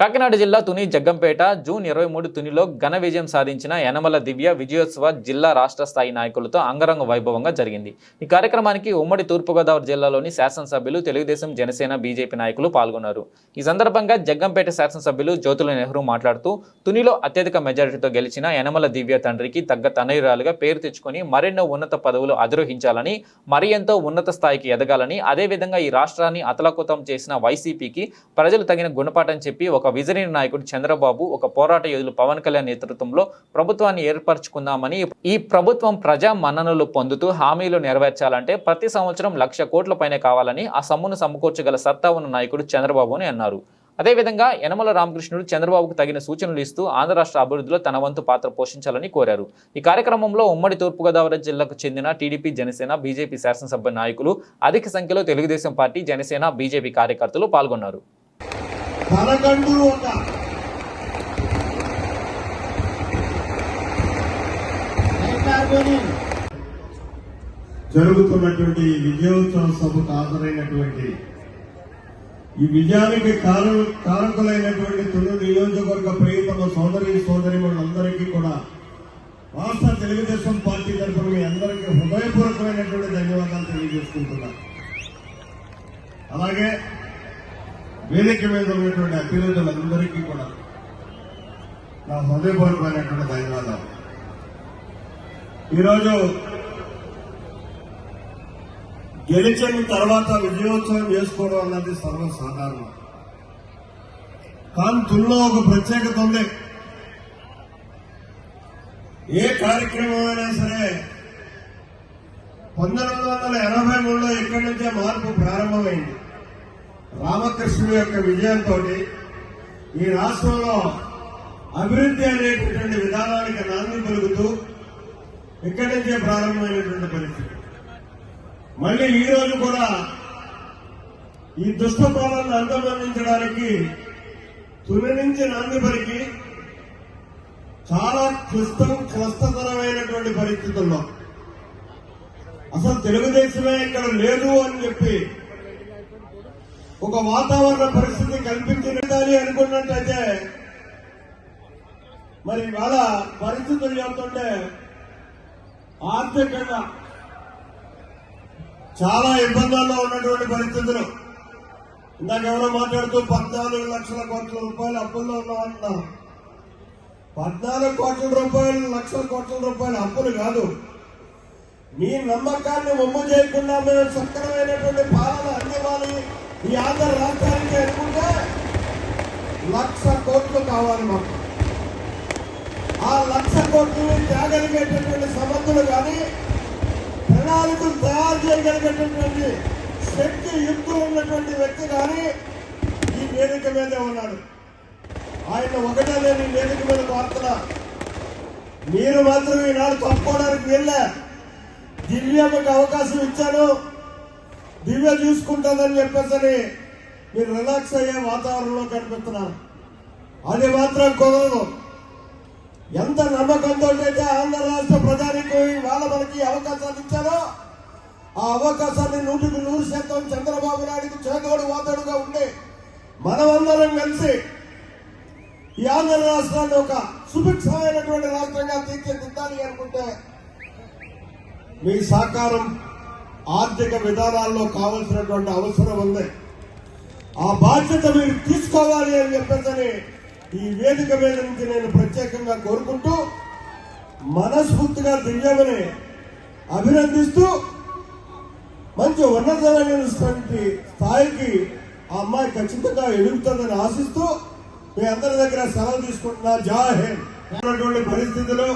కాకినాడ జిల్లా తుని జగ్గంపేట జూన్ ఇరవై మూడు తునిలో ఘన విజయం సాధించిన యనమల దివ్య విజయోత్సవ జిల్లా రాష్ట్ర స్థాయి నాయకులతో అంగరంగ వైభవంగా జరిగింది. ఈ కార్యక్రమానికి ఉమ్మడి తూర్పుగోదావరి జిల్లాలోని శాసనసభ్యులు తెలుగుదేశం జనసేన బీజేపీ నాయకులు పాల్గొన్నారు. ఈ సందర్భంగా జగ్గంపేట శాసనసభ్యులు జ్యోతుల నెహ్రూ మాట్లాడుతూ తునిలో అత్యధిక మెజారిటీతో గెలిచిన యనమల దివ్య తండ్రికి తగ్గ తనయురాలుగా పేరు తెచ్చుకొని మరెన్నో ఉన్నత పదవులు అధిరోహించాలని మరి ఎంతో ఉన్నత స్థాయికి ఎదగాలని అదేవిధంగా ఈ రాష్ట్రాన్ని అతలకుతం చేసిన వైసీపీకి ప్రజలు తగిన గుణపాఠం చెప్పి ఒక విజనరీ నాయకుడు చంద్రబాబు ఒక పోరాట యోధులు పవన్ కళ్యాణ్ నేతృత్వంలో ప్రభుత్వాన్ని ఏర్పరచుకుందామని ఈ ప్రభుత్వం ప్రజా మన్ననలు పొందుతూ హామీలు నెరవేర్చాలంటే ప్రతి సంవత్సరం లక్ష కోట్ల పైనే కావాలని ఆ సమ్మును సమకూర్చగల సత్తా ఉన్న నాయకుడు చంద్రబాబు అని అన్నారు. అదేవిధంగా యనమల రామకృష్ణుడు చంద్రబాబుకు తగిన సూచనలు ఇస్తూ ఆంధ్ర రాష్ట్ర అభివృద్ధిలో తన వంతు పాత్ర పోషించాలని కోరారు. ఈ కార్యక్రమంలో ఉమ్మడి తూర్పుగోదావరి జిల్లాకు చెందిన టీడీపీ జనసేన బీజేపీ శాసనసభ నాయకులు అధిక సంఖ్యలో తెలుగుదేశం పార్టీ జనసేన బీజేపీ కార్యకర్తలు పాల్గొన్నారు. తనకంటూ ఒక జరుగుతున్నటువంటి విజయోత్సవ సభకు హాజరైనటువంటి ఈ విజయానికి కారు కారకులైనటువంటి తొలి నియోజకవర్గ ప్రియతమ సోదరి సోదరిమణులందరికీ కూడా రాష్ట్ర తెలుగుదేశం పార్టీ తరఫున మీ అందరికీ హృదయపూర్వకమైనటువంటి ధన్యవాదాలు తెలియజేసుకుంటున్నా అలాగే వేదిక మీద ఉన్నటువంటి అభ్యర్థులందరికీ కూడా నా హృదయపూర్వమైనటువంటి ధన్యవాదాలు. ఈరోజు గెలిచిన తర్వాత విజయోత్సవం చేసుకోవడం అన్నది సర్వసాధారణం. కానీ తుల్లో ఒక ప్రత్యేకత ఉంది. ఏ కార్యక్రమమైనా సరే పంతొమ్మిది వందల ఎనభై మూడులో ఇక్కడి నుంచే మార్పు ప్రారంభమైంది? రామకృష్ణుడు యొక్క విజయంతో ఈ రాష్ట్రంలో అభివృద్ధి అనేటటువంటి విధానానికి నాంది పలుకుతూ ఇక్కడి నుంచే ప్రారంభమైనటువంటి పరిస్థితి. మళ్ళీ ఈ రోజు కూడా ఈ దుష్ట పాలనను అంతమందించడానికి తుని నుంచి నాంది పలికి చాలా క్లిష్టం క్లిష్టతరమైనటువంటి పరిస్థితుల్లో. అసలు తెలుగుదేశమే ఇక్కడ లేదు అని చెప్పి ఒక వాతావరణ పరిస్థితి కల్పించాలి అనుకున్నట్టయితే మరి ఇవాళ పరిస్థితులు చెప్తుంటే ఆర్థికంగా చాలా ఇబ్బందుల్లో ఉన్నటువంటి పరిస్థితులు. ఇందాక ఎవరో మాట్లాడుతూ పద్నాలుగు లక్షల కోట్ల రూపాయలు అప్పుల్లో ఉన్నామంటున్నారు పద్నాలుగు కోట్ల రూపాయలు లక్షల కోట్ల రూపాయలు అప్పులు కాదు. మీ నమ్మకాన్ని ఒమ్ము చేయకుండా మేము సక్రమైనటువంటి పాలన అందివ్వాలి. ఈ ఆంధ్ర రాష్ట్రానికి అనుకుంటే లక్ష కోట్లు కావాలి మాకు. ఆ లక్ష కోట్లని తేగలిగేటటువంటి సమర్థులు కానీ ప్రణాళికలు తయారు చేయగలిగేటటువంటి శక్తి యుక్తులు ఉన్నటువంటి వ్యక్తి కానీ ఈ వేదిక మీదే ఉన్నాడు. ఆయన ఒకటే నేను వేదిక మీద వార్తనా మీరు మాత్రం ఈనాడు తప్పుకోవడానికి వెళ్ళే దివ్యమ్మకి అవకాశం ఇచ్చాను దివ్య చూసుకుంటుందని చెప్పేసరి మీరు రిలాక్స్ అయ్యే వాతావరణంలో కనిపిస్తున్నారు. అది మాత్రం కుదరదు. ఎంత నమ్మకంతో అయితే ఆంధ్ర రాష్ట్ర ప్రజానికి వాళ్ళ మనకి అవకాశాలు ఇచ్చారో ఆ అవకాశాన్ని నూటికి నూరు శాతం చంద్రబాబు నాయుడుకి చేదోడు వాతోడుగా ఉండే మనమందరం కలిసి ఈ ఆంధ్ర రాష్ట్రాన్ని ఒక సుభిక్షమైనటువంటి రాష్ట్రంగా తీర్చిదిద్దాలి అనుకుంటే మీ సహకారం ఆర్థిక విధానాల్లో కావలసినటువంటి అవసరం ఉంది. ఆ బాధ్యత మీరు తీసుకోవాలి అని చెప్పేసి ఈ వేదిక మీద నుంచి నేను ప్రత్యేకంగా కోరుకుంటూ మనస్ఫూర్తిగా దివ్యమని అభినందిస్తూ మంచి ఉన్నతమైనటువంటి స్థాయికి ఆ అమ్మాయి ఖచ్చితంగా ఎదుగుతుందని ఆశిస్తూ మీ అందరి దగ్గర సెలవు తీసుకుంటున్నా. జాహింద్ పరిస్థితిలో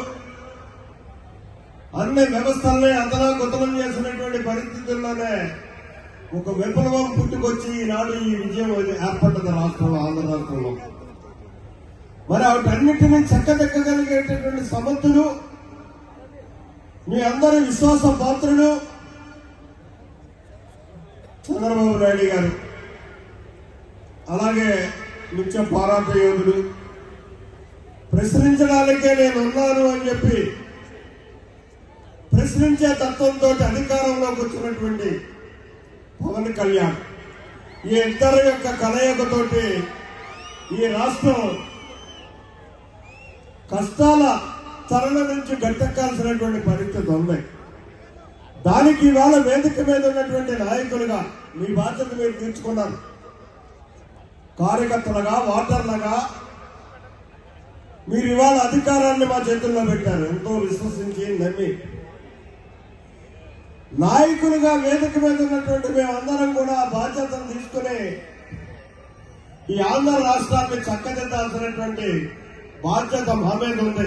అన్ని వ్యవస్థల్ని అతలాకుతలం చేసినటువంటి పరిస్థితుల్లోనే ఒక విప్లవం పుట్టుకొచ్చి ఈనాడు ఈ విజయం ఏర్పడ్డది రాష్ట్రంలో ఆంధ్ర రాష్ట్రంలో. మరి వాటన్నిటినీ చక్కదెక్కగలిగేటటువంటి సమర్థులు మీ అందరి విశ్వాస పాత్రులు చంద్రబాబు నాయుడు గారు. అలాగే నిత్య పోరాట యోధుడు ప్రశ్నించడానికే నేను ఉన్నాను అని చెప్పి ప్రశ్నించే తత్వంతో అధికారంలోకి వచ్చినటువంటి పవన్ కళ్యాణ్ ఈ ఇద్దరు యొక్క కలయికతోటి ఈ రాష్ట్రం కష్టాల తరణ నుంచి గట్టెక్కాల్సినటువంటి పరిస్థితి ఉంది. దానికి ఇవాళ వేదిక మీద ఉన్నటువంటి నాయకులుగా మీ బాధ్యత మీరు తీర్చుకున్నారు. కార్యకర్తలుగా ఓటర్లుగా మీరు ఇవాళ అధికారాన్ని మా చేతుల్లో పెట్టారు. ఎంతో విశ్వసించి నమ్మి నాయకులుగా వేదిక మీద ఉన్నటువంటి మేమందరం కూడా బాధ్యతను తీసుకుని ఈ ఆంధ్ర రాష్ట్రాన్ని చక్కదిద్దాల్సినటువంటి బాధ్యత మా మీద ఉంది.